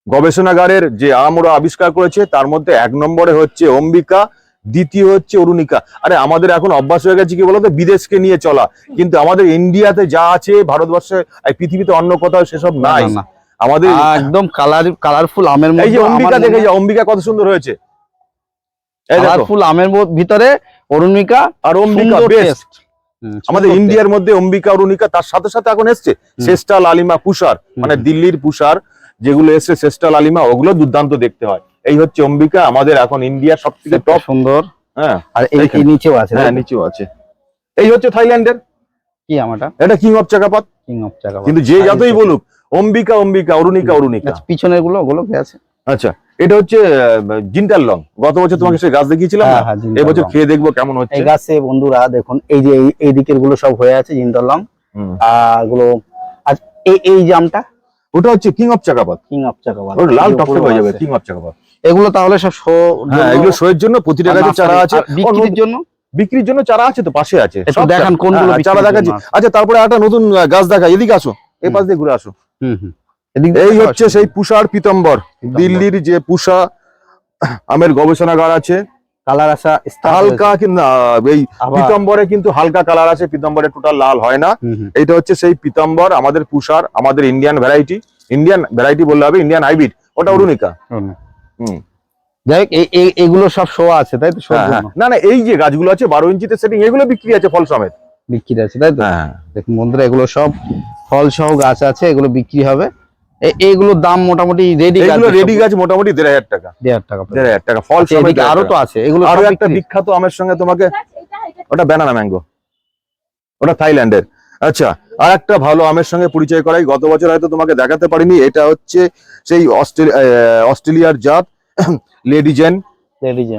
গবেষণাগারের যে আম ওরা আবিষ্কার করেছে তার মধ্যে এক নম্বরে হচ্ছে অম্বিকা দ্বিতীয় হচ্ছে অরুণিকা। আরে আমাদের এখন অভ্যাস হয়ে গেছে কি বলতো? বিদেশকে নিয়ে চলা। কিন্তু আমাদের ইন্ডিয়াতে যা আছে ভারতবর্ষে পৃথিবীতে অন্য কোথাও সেসব নাই। আমাদের একদম কালার কালারফুল আমের এই যে মধ্যে অম্বিকা দেখে যে অম্বিকা কত সুন্দর হয়েছে। কালারফুল আমের মধ্যে- ভিতরে অরুণিকা আর অম্বিকা বেস্ট আমাদের ইন্ডিয়ার মধ্যে অম্বিকা অরুণিকা তার সাথে সাথে এখন এসছে। শেষ্টা লালিমা পুষার মানে দিল্লির পুষার যেগুলো এসছে শেষ্টা লালিমা ওগুলো দুর্দান্ত দেখতে হয়। এই হচ্ছে অম্বিকা আমাদের এখন ইন্ডিয়ার সব থেকে টপ সুন্দর। হ্যাঁ আর এই নিচেও আছে হ্যাঁ নিচেও আছে। এই হচ্ছে থাইল্যান্ডের? কি আমারটা? এটা কিং অফ চাকাপাত কিং অফ চাকা কিন্তু যে যতই বলুক অম্বিকা অম্বিকা অরুণিকা অরুণিকা। পিছনেরগুলো ওগুলো আছে। আচ্ছা। এটা হচ্ছে জিন্টাল লং। গত বছর তোমাকে সেই গাছ দেখিয়েছিলাম হ্যাঁ হ্যাঁ এবছর খেয়ে দেখব কেমন হচ্ছে। এই গাছে বন্ধুরা দেখুন এই যে এই- দিকেরগুলো সব হয়ে আছে জিন্টালং হুম। আরগুলো আর এই এই জামটা? ওটা হচ্ছে কিং অফ চাকাপাত কিং অফ চাকা ওটা লাল টকটক হয়ে যাবে কিং অফ চাকাপাত এগুলো তাহলে সব শো হ্যাঁ এগুলো শোয়ের জন্য প্রতিটা গাছে চারা আছে। বিক্রির জন্য? বিক্রির জন্য চারা আছে তো পাশে আছে। একটু দেখান কোনগুলো হ্যাঁ, চারা দেখাচ্ছি। আচ্ছা তারপরে একটা নতুন গাছ দেখা এদিকে আসো। এই পাশ দিয়ে ঘুরে আসো। হুম হুম। এই হচ্ছে সেই পুষার পিতম্বর। দিল্লির যে পুষা আমের গবেষণাগার আছে। কালার আসা হালকা এই পিতম্বরে কিন্তু হালকা কালার আছে পিতম্বরে টোটাল লাল হয় না। এইটা হচ্ছে সেই পিতম্বর আমাদের পুষার আমাদের ইন্ডিয়ান ভ্যারাইটি ইন্ডিয়ান ভ্যারাইটি বললে হবে ইন্ডিয়ান হাইব্রিড ওটা অরুণিকা। হুম। হুম। যাই হোক এগুলো সব শো আছে তাই তো? হ্যাঁ, হ্যাঁ। না না এই যে গাছগুলো আছে বারো ইঞ্চিতে সেটিং এগুলো বিক্রি আছে ফল সমেত। বিক্রি আছে তাই তো? হ্যাঁ। দেখুন বন্ধুরা এগুলো সব ফল সহ গাছ আছে এগুলো বিক্রি হবে। এইগুলোর দাম মোটামুটি রেডি এগুলো রেডি গাছ মোটামুটি দেড় হাজার টাকা। দেড় টাকা করে। দেড় হাজার টাকা। ফল আচ্ছা, আরও তো আছে এগুলো আরও একটা বিখ্যাত আমের সঙ্গে তোমাকে ওটা ব্যানানা ম্যাঙ্গো ওটা থাইল্যান্ডের। আচ্ছা আর একটা ভালো আমের সঙ্গে পরিচয় করাই। গত বছর হয়তো তোমাকে দেখাতে পারিনি। এটা হচ্ছে সেই অস্ট্রে- অস্ট্রেলিয়ার জাত [clears throat] লেডিজেন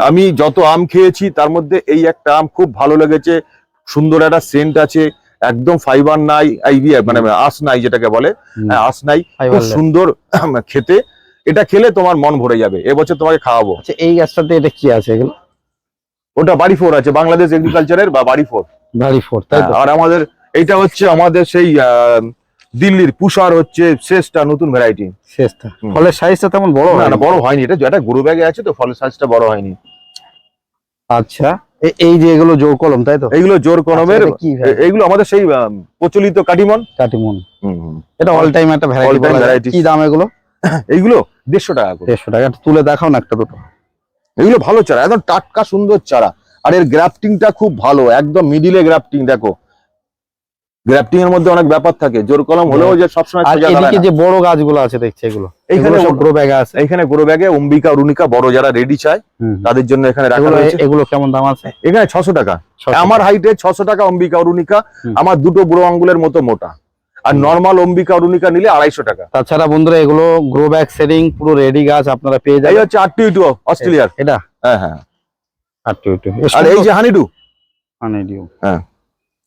আমি যত আম খেয়েছি তার মধ্যে এই একটা আম খুব ভালো লেগেছে। সুন্দর একটা সেন্ট আছে। একদম ফাইবার নাই ইয়ে, মানে আঁশ নাই যেটাকে বলে হ্যাঁ, আঁশ নাই খুব সুন্দর [clears throat] খেতে। এটা খেলে তোমার মন ভরে যাবে। এবছর তোমাকে খাওয়াবো। আচ্ছা এই গাছটাতে এটা কি আছে এগুলো? ওটা বাড়ি ফোর আছে বাংলাদেশ এগ্রিকালচারের বা বাড়ি ফোর। বাড়ি ফোর তাই তো? আর আমাদের এইটা হচ্ছে আমাদের সেই দিল্লির পুষার হচ্ছে শেষটা নতুন ভ্যারাইটি শেষটা ফলের সাইজটা তেমন বড় না হয় না বড় হয়নি এটা যেটা গরু ব্যাগে আছে তো ফলের সাইজটা বড় হয়নি। আচ্ছা। এই যে এগুলো জোর কলম তাই তো? এগুলো জোর কলমের আচ্ছা, এটা কি এ- এইগুলো আমাদের সেই প্রচলিত কাটিমন। কাটিমন। এটা অল টাইম একটা ভ্যারাইটি কি দাম এগুলো? এইগুলো দেড়শো টাকা করে। দেড়শো টাকা। তুলে দেখাও না একটা দুটো। এগুলো ভালো চারা একদম টাটকা সুন্দর চারা। আর এর গ্রাফটিংটা খুব ভালো একদম মিডিলে গ্রাফটিং দেখো। গ্রাফটিং এর মধ্যে অনেক ব্যাপার থাকে। জোর কলম হলেও যে সবসময় এদিকে যে বড় গাছগুলো আছে দেখছি এগুলো। ওর- গ্রো ব্যাগ আছে। এইখানে গ্রো ব্যাগে অম্বিকা অরুণিকা বড় যারা রেডি চায় তাদের জন্য এখানে রাখা রয়েছে। এগুলো কেমন দাম আছে? এখানে ছশো টাকা। আমার হাইটে ছশো টাকা অম্বিকা অরুণিকা। আমার দুটো বুড়ো আঙ্গুলের মতো মোটা। আর নর্মাল অম্বিকা অরুণিকা নিলে আড়াইশো টাকা। তাছাড়া বন্ধুরা এগুলো গ্রো ব্যাগ সেটিং পুরো রেডি গাছ আপনারা পেয়ে এই যাবেন। হচ্ছে আর টু অস্ট্রেলিয়ার। এটা? হ্যাঁ হ্যাঁ। আটটু একটু আর এই যে হানিডু?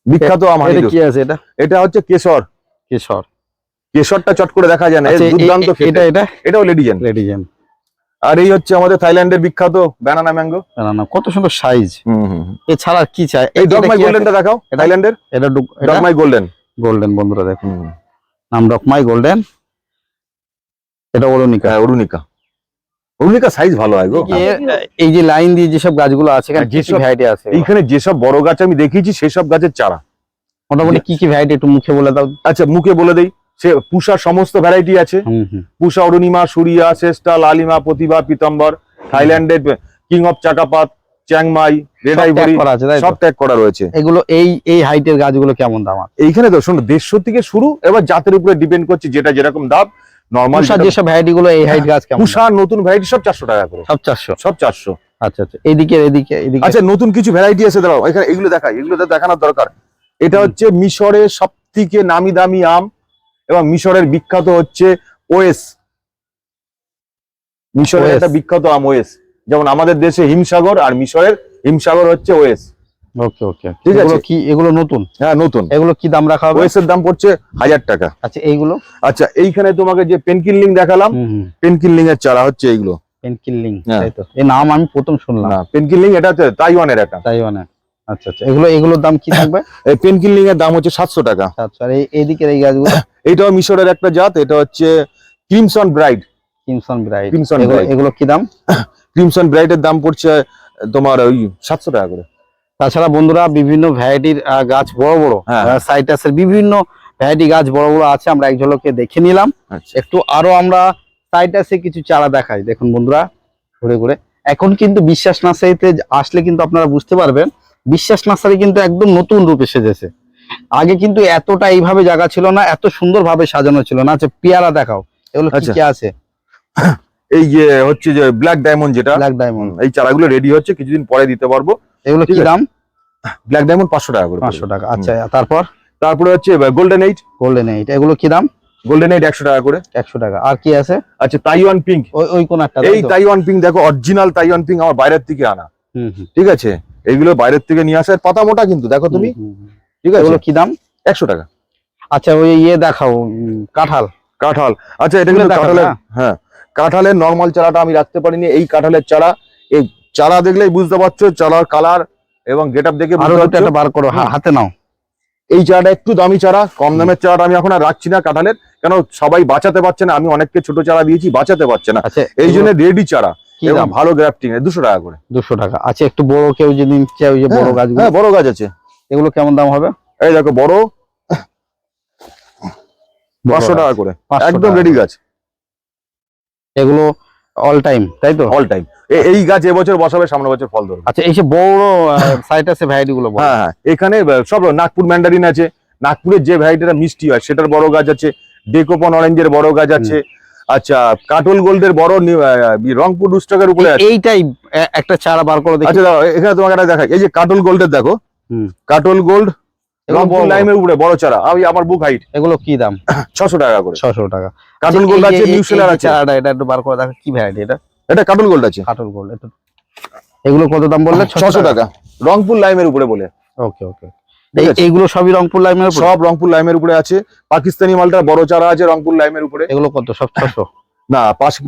বিখ্যাত আম এটা কি আছে এটা? এটা হচ্ছে কেশর। কেশর। কেশরটা চট করে দেখা যায় না আচ্ছা, দুর্দান্ত এটা এটা? এটাও লেডিজেন রেডি জেন আর এই হচ্ছে আমাদের থাইল্যান্ডের বিখ্যাত ব্যানানা ম্যাঙ্গো না কত সুন্দর সাইজ হুম এছাড়া কি চাই? এই এটা ডগমাই গোল্ডেনটা দেখাও এটা- থাইল্যান্ডের? এটা ডুক- এটা? ডগমাই গোল্ডেন গোল্ডেন বন্ধুরা দেখুন। নাম ডকমাই গোল্ডেন এটা অরুণিকা। হ্যাঁ অরুণিকা। অরুণিকা সাইজ ভালো হয় গো। এই যে লাইন দিয়ে যেসব গাছগুলো আছে এখানে কি কি যেসব- ভ্যারাইটি আছে? এইখানে যেসব বড় গাছ আমি দেখিয়েছি সেসব গাছের চারা। মোটামুটি কি কি ভ্যারাইটি একটু মুখে বলে দাও। আচ্ছা মুখে বলে দেই। সে পুষার সমস্ত ভ্যারাইটি আছে। হুম হুম। পুষা অরুণিমা সুরিয়া শ্রেষ্ঠা লালিমা প্রতিভা পিতম্বর থাইল্যান্ডের কিং অফ চাকাপাত চ্যাংমাই রেড সব আইভরি করা আছে সব ট্যাগ করা রয়েছে। এগুলো এই এই হাইটের গাছগুলো কেমন দাম এইখানে তো শোনো দেড়শো থেকে শুরু এবার জাতের উপরে ডিপেন্ড করছে যেটা যেরকম দাম। নর্মাল যেসব ভ্যারাইটি গুলো এই হাইট গাছ কেমন? দাম? নতুন ভ্যারাইটি সব চারশো টাকা করে। সব চারশো? সব চারশো। আচ্ছা আচ্ছা। এদিকে এদিকে এদিকে। আচ্ছা নতুন কিছু ভ্যারাইটি আছে দাঁড়াও এখানে এগুলো দেখাই এগুলো দেখানোর দরকার। এটা হচ্ছে মিশরের সব থেকে নামি দামি আম এবং মিশরের বিখ্যাত হচ্ছে ওয়েস মিশরের। একটা বিখ্যাত আম ওয়েস যেমন আমাদের দেশে হিমসাগর আর মিশরের হিমসাগর হচ্ছে ওয়েস ওকে ওকে। ঠিক আছে। কি এগুলো নতুন? হ্যাঁ নতুন। এগুলো কি দাম রাখা হবে? ওয়েসের দাম পড়ছে হাজার টাকা। আচ্ছা এইগুলো? আচ্ছা এইখানে তোমাকে যে দেখালাম এর চারা হচ্ছে এইগুলো। হ্যাঁ। তাই তো। এই নাম আমি প্রথম শুনলাম। না এটা হচ্ছে তাইওয়ানের আচ্ছা আচ্ছা। এগুলো এগুলোর দাম কি থাকবে? [laughs] এই এর দাম হচ্ছে সাতশো টাকা। আচ্ছা আর এই এইদিকের এই গাছগুলো? [laughs] এইটাও মিশরের একটা জাত এটা হচ্ছে ক্রিমসন ব্রাইড Crimson এগুলো এগুলো কি দাম? [laughs] ক্রিমসন ব্রাইডের দাম পড়ছে তোমার ওই সাতশো টাকা করে। তাছাড়া বন্ধুরা বিভিন্ন ভ্যারাইটির গাছ বড় বড় হ্যাঁ। সাইটাসের বিভিন্ন ভ্যারাইটি গাছ বড় বড় আছে আমরা এক ঝলকে দেখে নিলাম। আচ্ছা। একটু আরও আমরা সাইটাসে কিছু চারা দেখাই। দেখুন বন্ধুরা ঘুরে ঘুরে। এখন কিন্তু বিশ্বাস নার্সারিতে আসলে কিন্তু আপনারা বুঝতে পারবেন বিশ্বাস নার্সারি কিন্তু একদম নতুন রূপে সেজেছে আগে কিন্তু এতটা এইভাবে জায়গা ছিল না এত সুন্দর ভাবে সাজানো ছিল না। আচ্ছা পেয়ারা দেখাও এগুলো কি আচ্ছা। কি আছে? এই যে হচ্ছে যে ব্ল্যাক ডায়মন্ড যেটা ব্ল্যাক ডায়মন্ড এই চারাগুলো রেডি হচ্ছে কিছুদিন পরে দিতে পারব। এগুলো কি দাম? ব্ল্যাক ডায়মন্ড পাঁচশো টাকা করে পাঁচশো। টাকা আচ্ছা তারপর? তারপরে হচ্ছে গোল্ডেন এইট গোল্ডেন এইট এগুলো কি দাম? গোল্ডেন এইট একশো টাকা করে। একশো টাকা আর কি আছে? আচ্ছা তাইওয়ান পিঙ্ক ওই কোন একটা এই তাইওয়ান পিঙ্ক দেখো অরিজিনাল তাইওয়ান পিঙ্ক আমার বাইরের থেকে আনা। হুম হুম। ঠিক আছে? এইগুলো বাইরের থেকে নিয়ে আসা এর পাতা মোটা কিন্তু দেখো তুমি। ঠিক আছে? এগুলো কি দাম? একশো টাকা। আচ্ছা ওই ইয়ে দেখাও কাঁঠাল। কাঁঠাল। আচ্ছা এটা কিন্তু কাঁঠালের হ্যাঁ? হ্যাঁ কাঁঠালের নর্মাল চারাটা আমি রাখতে পারিনি। এই কাঁঠালের চারা এই চারা দেখলেই বুঝতে পারছ চারার কালার এবং গেট আপ দেখে একটা বার করো হা- হুম। হাতে নাও। এই চারাটা একটু দামি চারা কম দামের চারাটা আমি এখন আর রাখছি না কাঁঠালের কেন সবাই বাঁচাতে পারছে না আমি অনেককে ছোট চারা দিয়েছি বাঁচাতে পারছে না। আচ্ছা এই জন্য রেডি চারা এবং ভালো গ্রাফটিং এ দুশো টাকা করে। দুশো টাকা। আচ্ছা একটু বড় কেউ যদি ওই যে বড় গাছ হ্যাঁ বড় গাছ আছে। এগুলো কেমন দাম হবে? এই দেখো বড়। বড় পাঁচশো টাকা করে। একদম রেডি গাছ। এগুলো অল টাইম তাই তো? অল টাইম এই গাছ এবছর বসাবে সামনে বছর ফল ধরবে। আচ্ছা এই যে বড় সাইট আছে ভ্যারাইটি গুলো হ্যাঁ হ্যাঁ এখানে সব নাগপুর ম্যান্ডারিন আছে। নাগপুরের যে ভ্যারাইটিটা মিষ্টি হয় সেটার বড় গাছ আছে। ডেকোপন অরেঞ্জের বড় গাছ আছে। আচ্ছা কাটল গোল্ডের বড় রংপুর রুস্টকের উপরে এই- আছে। এইটাই একটা চারা বার করে দেখি। আচ্ছা এখানে তোমাকে একটা দেখাই। এই যে কাটল গোল্ডের দেখো। হুম। কাটল গোল্ড রংপুর। লাইমের উপরে বড় চারা। আমি আমার বুক হাইট এগুলো কি দাম? টাকা করে। টাকা। কাটল গোল্ড আছে নিউ সেলার আছে। চারাটা এটা একটু বার করে দেখো কি ভ্যারাইটি এটা? গোল্ড আছে। গোল্ড এটা এগুলো কত দাম বললে? টাকা। রংপুর লাইমের উপরে বলে। ওকে ওকে এইগুলো সবই রংপুর লাইমের উপর? সব রংপুর লাইমের উপরে আছে। পাকিস্তানি মালটার বড় চারা আছে রংপুর লাইমের উপরে। এগুলো কত? সব ছশো? না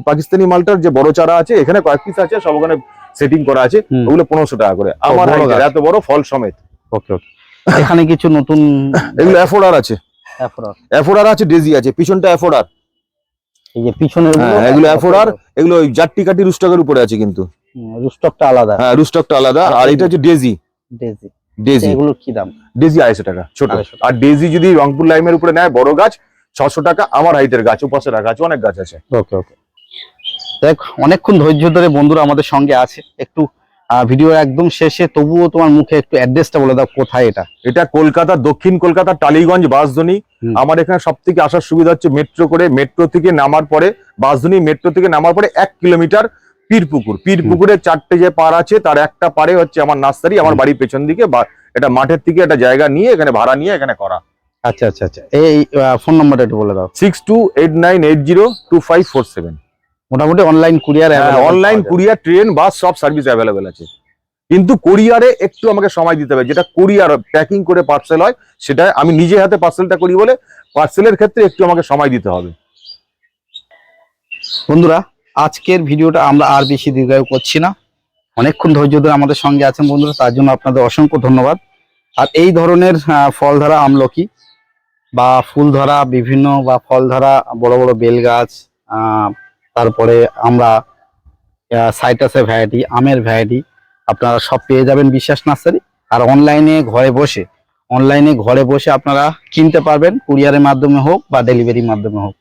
পাকিস্তানি মালটার যে বড় চারা আছে এখানে কয়েক পিস আছে সব ওখানে সেটিং করা আছে। ওগুলো পনেরোশো টাকা করে। আমার। এত বড় ফল সমেত। ওকে ওকে এখানে কিছু নতুন এগুলো অ্যাফোর্ডার আছে। অ্যাফোরার অ্যাফোর্ডার আছে ডেজি আছে পিছনটা অ্যাফোর্ডার এই যে পিছনের হ্যাঁ, এগুলো অ্যাফোর্ডার এগুলো ওই জাট্টি কাটি রুস্টকের উপরে আছে কিন্তু। রুস্টকটা আলাদা। হ্যাঁ রুস্টকটা আলাদা আর এটা হচ্ছে ডেজি ডেজি ডেজি এগুলো কি দাম? ডেজি আড়াইশো টাকা ছোট। 250 আর ডেজি যদি রংপুর লাইমের উপরে নেয় বড় গাছ ছশো টাকা আমার হাইটের গাছ রাখা আছে অনেক গাছ আছে। ওকে ওকে। দেখ অনেকক্ষণ ধৈর্য ধরে বন্ধুরা আমাদের সঙ্গে আছে একটু ভিডিও একদম শেষে তবুও তোমার মুখে একটু অ্যাড্রেসটা বলে দাও কোথায় এটা? এটা কলকাতা দক্ষিণ কলকাতা টালিগঞ্জ বাসধনী। আমার এখানে সব থেকে আসার সুবিধা হচ্ছে মেট্রো করে মেট্রো থেকে নামার পরে বাসধনী মেট্রো থেকে নামার পরে এক কিলোমিটার পীরপুকুর। পীরপুকুরে চারটে যে পার আছে তার একটা পারে হচ্ছে আমার নার্সারি আমার বাড়ির পেছন দিকে বা এটা মাঠের থেকে একটা জায়গা নিয়ে এখানে ভাড়া নিয়ে এখানে করা। আচ্ছা আচ্ছা আচ্ছা। এই ফোন নাম্বারটা একটু বলে দাও। Six two eight nine eight zero two five four seven মোটামুটি online courier online courier train bus সব সার্ভিস অ্যাভেলেবেল আছে। কিন্তু কোরিয়ারে একটু আমাকে সময় দিতে হবে। যেটা কোরিয়ার প্যাকিং করে পার্সেল হয় সেটা আমি নিজে হাতে পার্সেলটা করি বলে পার্সেলের ক্ষেত্রে একটু আমাকে সময় দিতে হবে। বন্ধুরা আজকের ভিডিওটা আমরা আর বেশি দীর্ঘায়ু করছি না। অনেকক্ষণ ধৈর্য ধরে আমাদের সঙ্গে আছেন বন্ধুরা তার জন্য আপনাদের অসংখ্য ধন্যবাদ। আর এই ধরনের ফল ধরা আমলকি বা ফুল ধরা বিভিন্ন বা ফল ধরা বড় বড় বেল গাছ আহ, তারপরে আমরা সাইটাসের ভ্যারাইটি আমের ভ্যারাইটি আপনারা সব পেয়ে যাবেন বিশ্বাস নার্সারি। আর অনলাইনে ঘরে বসে অনলাইনে ঘরে বসে আপনারা কিনতে পারবেন কুরিয়ারের মাধ্যমে হোক বা ডেলিভারির মাধ্যমে হোক।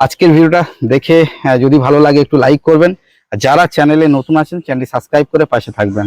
আজকের ভিডিওটা দেখে যদি ভালো লাগে একটু লাইক করবেন। যারা চ্যানেলে নতুন আছেন চ্যানেলটি সাবস্ক্রাইব করে পাশে থাকবেন।